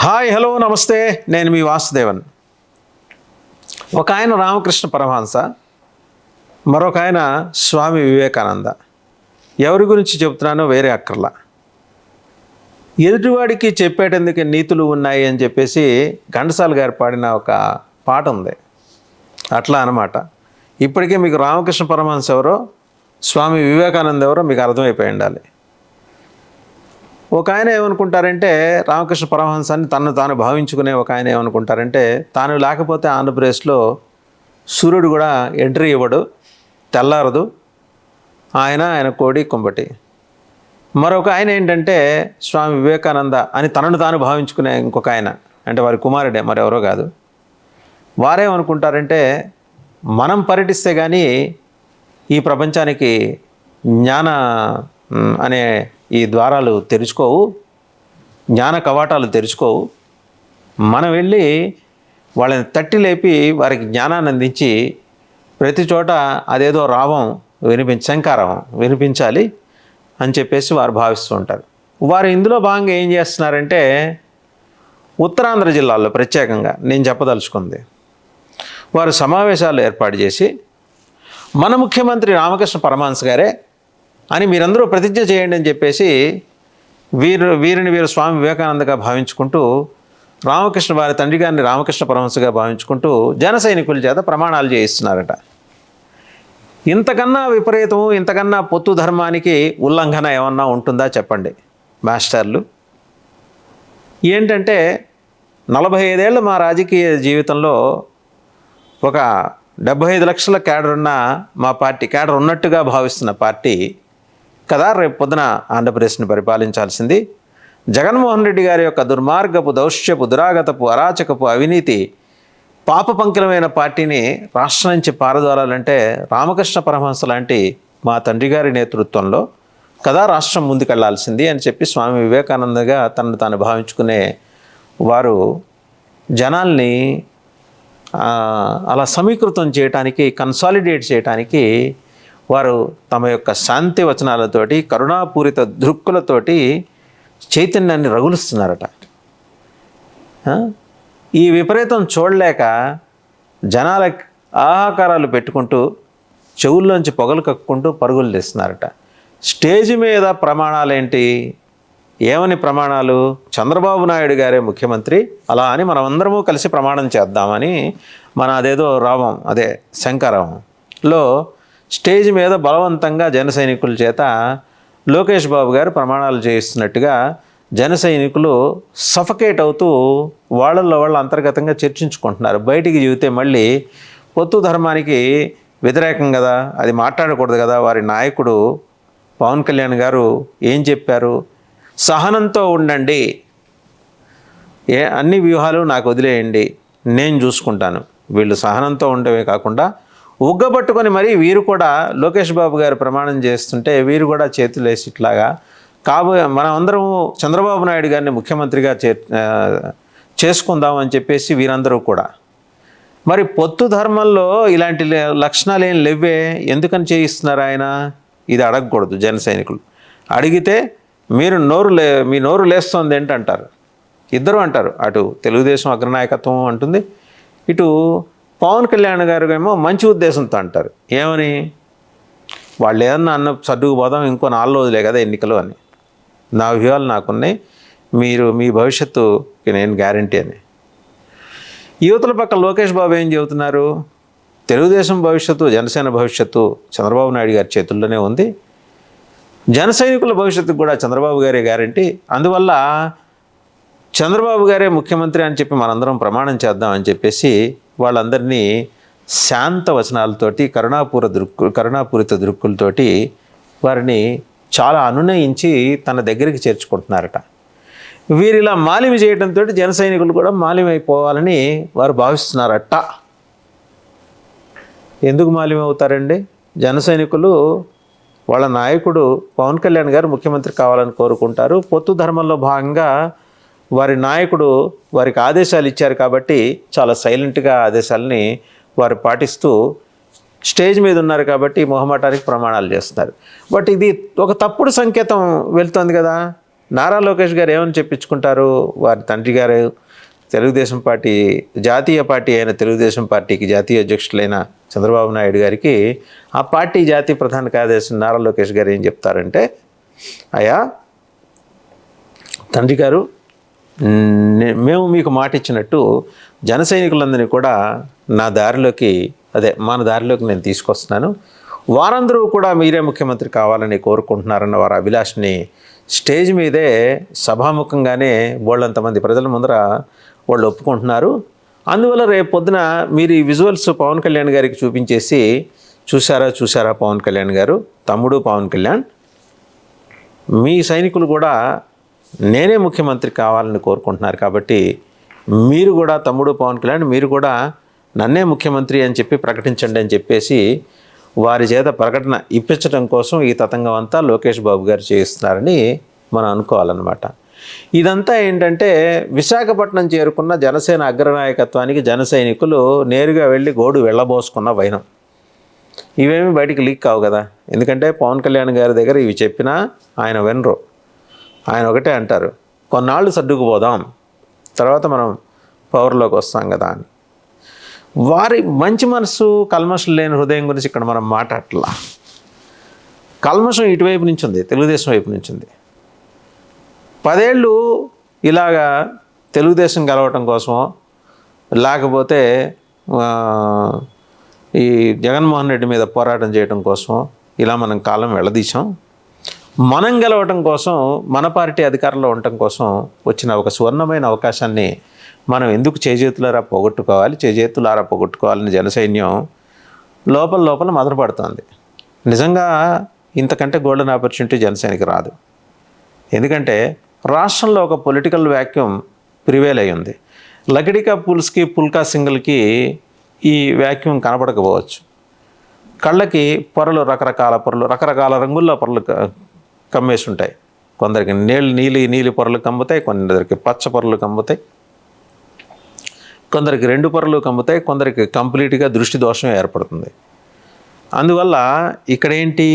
Hi hello నమస్తే. నేను మీ వాసుదేవన్. ఒక ఆయన రామకృష్ణ పరమహంస మరొక ఆయన స్వామి వివేకానంద. ఎవరి గురించి చెప్తున్నానో వేరే అక్కర్లా. ఎదుటివాడికి చెప్పేటందుకు నీతులు ఉన్నాయి అని చెప్పేసి ఘంటసాల గారు పాడిన ఒక పాట ఉంది. అట్లా అనమాట ఇప్పటికే మీకు రామకృష్ణ పరమహంస ఎవరో స్వామి వివేకానంద ఎవరో మీకు అర్థమైపోయి ఉండాలి. ఒక ఆయన ఏమనుకుంటారంటే రామకృష్ణ పరమహంసాన్ని తను తాను భావించుకునే ఒక ఆయన ఏమనుకుంటారంటే తాను లేకపోతే ఆంధ్రప్రదేశ్లో సూర్యుడు కూడా ఎంట్రీ ఇవ్వడు తెల్లారదు. ఆయన ఆయన కోడి కుంబటి మరొక ఆయన ఏంటంటే స్వామి వివేకానంద అని తనను తాను భావించుకునే ఇంకొక ఆయన. అంటే వారి కుమారుడే మరెవరో కాదు. వారేమనుకుంటారంటే మనం పర్యటిస్తే కానీ ఈ ప్రపంచానికి జ్ఞాన అనే ఈ ద్వారాలు తెరుచుకోవు జ్ఞాన కవాటాలు తెరుచుకోవు. మనం వెళ్ళి వాళ్ళని తట్టి లేపి వారికి జ్ఞానాన్ని అందించి ప్రతి చోట అదేదో రావం వినిపించ శంకారం వినిపించాలి అని చెప్పేసి వారు భావిస్తూ ఉంటారు. వారు ఇందులో భాగంగా ఏం చేస్తున్నారంటే ఉత్తరాంధ్ర జిల్లాల్లో ప్రత్యేకంగా నేను చెప్పదలుచుకుంది. వారు సమావేశాలు ఏర్పాటు చేసి మన ముఖ్యమంత్రి రామకృష్ణ పరమహంస గారే అని మీరందరూ ప్రతిజ్ఞ చేయండి అని చెప్పేసి వీరు వీరిని వీరు స్వామి వివేకానందగా భావించుకుంటూ రామకృష్ణ వారి తండ్రి గారిని రామకృష్ణ పరమహంసగా భావించుకుంటూ జన సైనికుల చేత ప్రమాణాలు చేయిస్తున్నారట. ఇంతకన్నా విపరీతం ఇంతకన్నా పొత్తు ధర్మానికి ఉల్లంఘన ఏమన్నా ఉంటుందా చెప్పండి మాస్టర్లు? ఏంటంటే నలభై ఐదేళ్ళు మా రాజకీయ జీవితంలో ఒక డెబ్భై ఐదు లక్షల క్యాడర్ ఉన్న మా పార్టీ క్యాడర్ ఉన్నట్టుగా భావిస్తున్న పార్టీ కదా రేపు పొద్దున ఆంధ్రప్రదేశ్ని పరిపాలించాల్సింది. జగన్మోహన్ రెడ్డి గారి యొక్క దుర్మార్గపు దౌశ్యపు దురాగతపు అరాచకపు అవినీతి పాపపంకిలమైన పార్టీని రాష్ట్రం నుంచి పారదోలాలంటే రామకృష్ణ పరమహంస లాంటి మా తండ్రి గారి నేతృత్వంలో కదా రాష్ట్రం ముందుకెళ్ళాల్సింది అని చెప్పి స్వామి వివేకానందగా తనను తాను భావించుకునే వారు జనాల్ని అలా సమీకృతం చేయటానికి కన్సాలిడేట్ చేయటానికి వారు తమ యొక్క శాంతి వచనాలతోటి కరుణాపూరిత దృక్కులతోటి చైతన్యాన్ని రగులుస్తున్నారట. ఈ విపరీతం చూడలేక జనాల ఆహాకారాలు పెట్టుకుంటూ చెవుల్లోంచి పొగలు కక్కుంటూ పరుగులు తీస్తున్నారట. స్టేజ్ మీద ప్రమాణాలేంటి? ఏమని ప్రమాణాలు? చంద్రబాబు నాయుడు గారే ముఖ్యమంత్రి అలా అని మనమందరము కలిసి ప్రమాణం చేద్దామని మన అదేదో రావం అదే శంకరావంలో స్టేజ్ మీద బలవంతంగా జన సైనికుల చేత లోకేష్ బాబు గారు ప్రమాణాలు చేయిస్తున్నట్టుగా జన సైనికులు సఫకేట్ అవుతూ వాళ్ళల్లో వాళ్ళు అంతర్గతంగా చర్చించుకుంటున్నారు. బయటికి చెబితే మళ్ళీ పొత్తు ధర్మానికి వ్యతిరేకం కదా అది మాట్లాడకూడదు కదా. వారి నాయకుడు పవన్ కళ్యాణ్ గారు ఏం చెప్పారు? సహనంతో ఉండండి. ఏ అన్ని వ్యూహాలు నాకు వదిలేయండి. నేను చూసుకుంటాను. వీళ్ళు సహనంతో ఉండవే కాకుండా ఉగ్గబట్టుకొని మరీ వీరు కూడా లోకేష్ బాబు గారు ప్రమాణం చేస్తుంటే వీరు కూడా చేతులు వేసి ఇట్లాగా కాబోయే మనం చంద్రబాబు నాయుడు గారిని ముఖ్యమంత్రిగా చే చేసుకుందామని చేసుకుందాం అని చెప్పేసి వీరందరూ కూడా. మరి పొత్తు ధర్మంలో ఇలాంటి లక్షణాలు ఏం లేవే ఎందుకని చేయిస్తున్నారు ఆయన? ఇది అడగకూడదు జన సైనికులు. అడిగితే మీరు నోరు లే మీ నోరు లేస్తుంది ఏంటంటారు? ఇద్దరు అంటారు. అటు తెలుగుదేశం అగ్రనాయకత్వం అంటుంది ఇటు పవన్ కళ్యాణ్ గారు ఏమో మంచి ఉద్దేశంతో అంటారు. ఏమని? వాళ్ళు ఏదన్నా అన్న సర్దుకు పోదాం ఇంకో నాలుగు రోజులే కదా ఎన్నికలు అని. నా వ్యూహాలు నాకున్నాయి. మీరు మీ భవిష్యత్తుకి నేను గ్యారంటీ అని. యువతల పక్క లోకేష్ బాబు ఏం చెబుతున్నారు? తెలుగుదేశం భవిష్యత్తు జనసేన భవిష్యత్తు చంద్రబాబు నాయుడు గారి చేతుల్లోనే ఉంది. జన సైనికుల భవిష్యత్తుకు కూడా చంద్రబాబు గారే గ్యారంటీ అందువల్ల చంద్రబాబు గారే ముఖ్యమంత్రి అని చెప్పి మనందరం ప్రమాణం చేద్దాం అని చెప్పేసి వాళ్ళందరినీ శాంత వచనాలతోటి కరుణాపూర దృక్కు కరుణాపూరిత దృక్కులతోటి వారిని చాలా అనునయించి తన దగ్గరికి చేర్చుకుంటున్నారట. వీరిలా మాలిమి చేయడంతో జన సైనికులు కూడా మాలిమైపోవాలని వారు భావిస్తున్నారట. ఎందుకు మాలిమి అవుతారండి జన సైనికులు వాళ్ళ నాయకుడు పవన్ కళ్యాణ్ గారు ముఖ్యమంత్రి కావాలని కోరుకుంటారు. పొత్తు ధర్మంలో భాగంగా వారి నాయకుడు వారికి ఆదేశాలు ఇచ్చారు కాబట్టి చాలా సైలెంట్గా ఆదేశాలని వారు పాటిస్తూ స్టేజ్ మీద ఉన్నారు కాబట్టి మొహమాటానికి ప్రమాణాలు చేస్తున్నారు. బట్ ఇది ఒక తప్పుడు సంకేతం వెళ్తుంది కదా. నారా లోకేష్ గారు ఏమని చెప్పించుకుంటారు? వారి తండ్రి గారు తెలుగుదేశం పార్టీ జాతీయ పార్టీ అయిన తెలుగుదేశం పార్టీకి జాతీయ అధ్యక్షులైన చంద్రబాబు నాయుడు గారికి ఆ పార్టీ జాతీయ ప్రధాన కార్యదర్శి నారా లోకేష్ గారు ఏం చెప్తారంటే అయా తండ్రి గారు మేము మీకు మాట ఇచ్చినట్టు జన సైనికులందరినీ కూడా నా దారిలోకి అదే మన దారిలోకి నేను తీసుకొస్తున్నాను. వారందరూ కూడా మీరే ముఖ్యమంత్రి కావాలని కోరుకుంటున్నారన్న వారి అభిలాషని స్టేజ్ మీదే సభాముఖంగానే వాళ్ళంతమంది ప్రజల ముందర వాళ్ళు ఒప్పుకుంటున్నారు. అందువల్ల రేపు పొద్దున మీరు ఈ విజువల్స్ పవన్ కళ్యాణ్ గారికి చూపించేసి చూసారా చూసారా పవన్ కళ్యాణ్ గారు? తమ్ముడు పవన్ కళ్యాణ్. మీ సైనికులు కూడా నేనే ముఖ్యమంత్రి కావాలని కోరుకుంటున్నారు కాబట్టి మీరు కూడా తమ్ముడు పవన్ కళ్యాణ్ మీరు కూడా నన్నే ముఖ్యమంత్రి అని చెప్పి ప్రకటించండి అని చెప్పేసి వారి చేత ప్రకటన ఇప్పించడం కోసం ఈ తతంగం అంతా లోకేష్ బాబు గారు చేయిస్తున్నారని మనం అనుకోవాలన్నమాట. ఇదంతా ఏంటంటే విశాఖపట్నం చేరుకున్న జనసేన అగ్రనాయకత్వానికి జన సైనికులు నేరుగా వెళ్ళి గోడు వెళ్ళబోసుకున్న వైనం. ఇవేమి బయటికి లీక్ కావు కదా. ఎందుకంటే పవన్ కళ్యాణ్ గారి దగ్గర ఇవి చెప్పినా ఆయన వినరు. ఆయన ఒకటే అంటారు కొన్నాళ్ళు సర్దుకుపోదాం తర్వాత మనం పవర్లోకి వస్తాం కదా అని. వారి మంచి మనసు కల్మషం లేని హృదయం గురించి ఇక్కడ మనం మాట్లాడలా కల్మషం ఇటువైపు నుంచి ఉంది తెలుగుదేశం వైపు నుంచి ఉంది. పదేళ్ళు ఇలాగా తెలుగుదేశం గెలవటం కోసమో లేకపోతే ఈ జగన్మోహన్ రెడ్డి మీద పోరాటం చేయడం కోసం ఇలా మనం కాలం వెళ్ళదీశాం. మనం గెలవటం కోసం మన పార్టీ అధికారంలో ఉండటం కోసం వచ్చిన ఒక సువర్ణమైన అవకాశాన్ని మనం ఎందుకు చేజేతులారా పోగొట్టుకోవాలి చేజేతులారా పోగొట్టుకోవాలని జనసైన్యం లోపల లోపల మదనపడుతోంది. నిజంగా ఇంతకంటే గోల్డెన్ ఆపర్చునిటీ జనసేనకి రాదు. ఎందుకంటే రాష్ట్రంలో ఒక పొలిటికల్ వ్యాక్యూమ్ ప్రివేల్ అయి ఉంది. లకిడికా పుల్స్కి పుల్కా సింగిల్కి ఈ వ్యాక్యూమ్ కనపడకపోవచ్చు కళ్ళకి పొరలు రకరకాల పొరలు రకరకాల రంగుల్లో పొరలు కమ్మేసి ఉంటాయి కొందరికి నీళ్ళు నీలి నీలి పొరలు కమ్ముతాయి కొందరికి పచ్చ పొరలు కమ్ముతాయి. కొందరికి రెండు పొరలు కమ్ముతాయి కొందరికి కంప్లీట్గా దృష్టి దోషం ఏర్పడుతుంది. అందువల్ల ఇక్కడ ఏంటి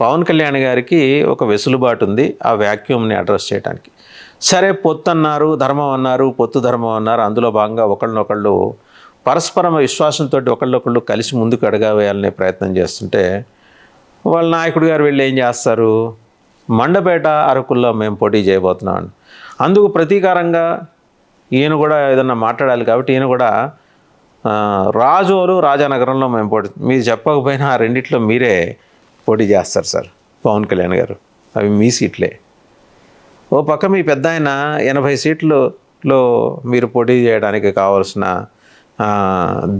పవన్ కళ్యాణ్ గారికి ఒక వెసులుబాటు ఉంది ఆ వ్యాక్యూమ్ని అడ్రస్ చేయడానికి సరే పొత్తు అన్నారు ధర్మం అన్నారు పొత్తు ధర్మం అన్నారు అందులో భాగంగా ఒకళ్ళనొకళ్ళు పరస్పరం విశ్వాసంతో ఒకళ్ళొకళ్ళు కలిసి ముందుకు అడగవేయాలనే ప్రయత్నం చేస్తుంటే వాళ్ళ నాయకుడు గారు వెళ్ళి ఏం చేస్తారు? మండపేట అరకుల్లో మేము పోటీ చేయబోతున్నాం. అందుకు ప్రతీకారంగా ఈయన కూడా ఏదన్నా మాట్లాడాలి కాబట్టి ఈయన కూడా ఆ, రాజోలు రాజానగరంలో మేము పోటీ మీరు చెప్పకపోయినా ఆ రెండిట్లో మీరే పోటీ చేస్తారు సార్ పవన్ కళ్యాణ్ గారు. అవి మీ సీట్లే. ఓ పక్క మీ పెద్ద ఆయన ఎనభై సీట్లలో మీరు పోటీ చేయడానికి కావాల్సిన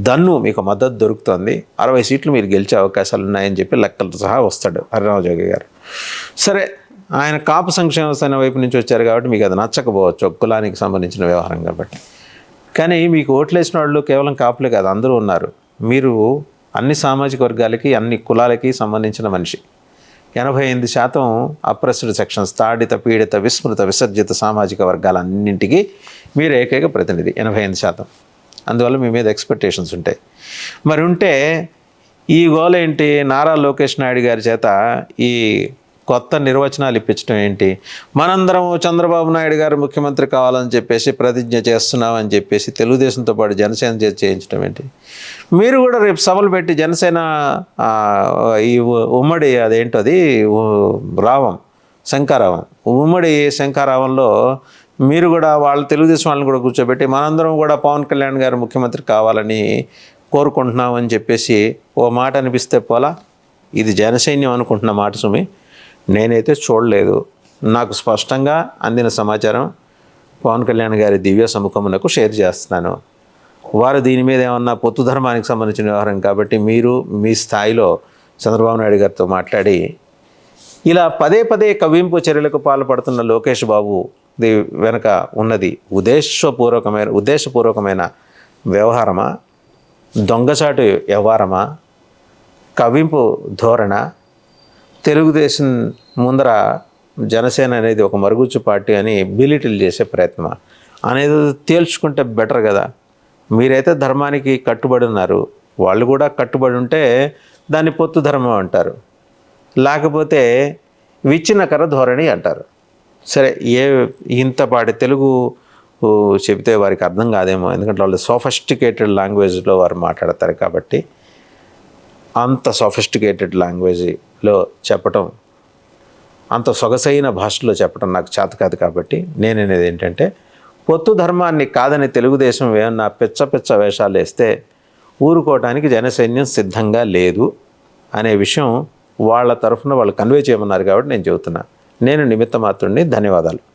దన్ను మీకు మద్దతు దొరుకుతుంది. అరవై సీట్లు మీరు గెలిచే అవకాశాలు ఉన్నాయని చెప్పి లెక్కలతో సహా వస్తాడు హరిరామ జోగి గారు. సరే ఆయన కాపు సంక్షేమ సేన వైపు నుంచి వచ్చారు కాబట్టి మీకు అది నచ్చకపోవచ్చు కులానికి సంబంధించిన వ్యవహారం కాబట్టి. కానీ మీకు ఓట్లేసిన వాళ్ళు కేవలం కాపులే కాదు అందరూ ఉన్నారు. మీరు అన్ని సామాజిక వర్గాలకి అన్ని కులాలకి సంబంధించిన మనిషి. ఎనభై ఎనిమిది శాతం అప్రెస్డ్ సెక్షన్స్ తాడిత పీడిత విస్మృత విసర్జిత సామాజిక వర్గాలన్నింటికి మీరు ఏకైక ప్రతినిధి ఎనభై ఎనిమిది శాతం. అందువల్ల మీ మీద ఎక్స్పెక్టేషన్స్ ఉంటాయి. మరి ఉంటే ఈ గోల్ ఏంటి? నారా లోకేష్ నాయుడు గారి చేత ఈ కొత్త నిర్వచనాలు ఇప్పించడం ఏంటి? మనందరం చంద్రబాబు నాయుడు గారు ముఖ్యమంత్రి కావాలని చెప్పేసి ప్రతిజ్ఞ చేస్తున్నామని చెప్పేసి తెలుగుదేశంతో పాటు జనసేన చేత చేయించడం ఏంటి? మీరు కూడా రేపు సభలు పెట్టి జనసేన ఈ ఉమ్మడి అదేంటో అది? రావం శంకారావం ఉమ్మడి శంకారావంలో మీరు కూడా వాళ్ళ తెలుగుదేశం వాళ్ళని కూడా కూర్చోబెట్టి మనందరం కూడా పవన్ కళ్యాణ్ గారు ముఖ్యమంత్రి కావాలని కోరుకుంటున్నామని చెప్పేసి ఓ మాట అనిపిస్తే పోలా ఇది జనసైన్యం అనుకుంటున్న మాట సుమి. నేనైతే చూడలేదు. నాకు స్పష్టంగా అందిన సమాచారం పవన్ కళ్యాణ్ గారి దివ్య సముఖమునకు షేర్ చేస్తున్నాను. వారు దీని మీద ఏమన్నా పొత్తు ధర్మానికి సంబంధించిన వ్యవహారం కాబట్టి మీరు మీ స్థాయిలో చంద్రబాబు నాయుడు గారితో మాట్లాడి ఇలా పదే పదే కవింపు చర్యలకు పాల్పడుతున్న లోకేష్ బాబు వెనక ఉన్నది ఉద్దేశపూర్వకమైన ఉద్దేశపూర్వకమైన వ్యవహారమా? దొంగచాటు వ్యవహారమా? కవింపు ధోరణ? తెలుగుదేశం ముందర జనసేన అనేది ఒక మరుగుజ్జు పార్టీ అని బిలిటిల్ చేసే ప్రయత్నం. అనేది తేల్చుకుంటే బెటర్ కదా. మీరైతే ధర్మానికి కట్టుబడి ఉన్నారు. వాళ్ళు కూడా కట్టుబడి ఉంటే దాన్ని పొత్తు ధర్మం అంటారు. లేకపోతే విచ్ఛిన్నకర ధోరణి అంటారు. సరే ఏ ఇంతపాటి తెలుగు చెబితే వారికి అర్థం కాదేమో ఎందుకంటే వాళ్ళు సోఫిస్టికేటెడ్ లాంగ్వేజ్లో వారు మాట్లాడతారు కాబట్టి అంత సోఫిస్టికేటెడ్ లాంగ్వేజ్లో చెప్పటం అంత సొగసైన భాషలో చెప్పడం నాకు చేత కాదు కాబట్టి నేను అనేది ఏంటంటే పొత్తు ధర్మాన్ని కాదని తెలుగుదేశం ఏమన్నా పిచ్చ పిచ్చ వేషాలు వేస్తే ఊరుకోవటానికి జనసైన్యం సిద్ధంగా లేదు అనే విషయం వాళ్ళ తరఫున వాళ్ళు కన్వే చేయమన్నారు కాబట్టి నేను చెబుతున్నా. నేను నిమిత్త మాత్రుడిని ధన్యవాదాలు.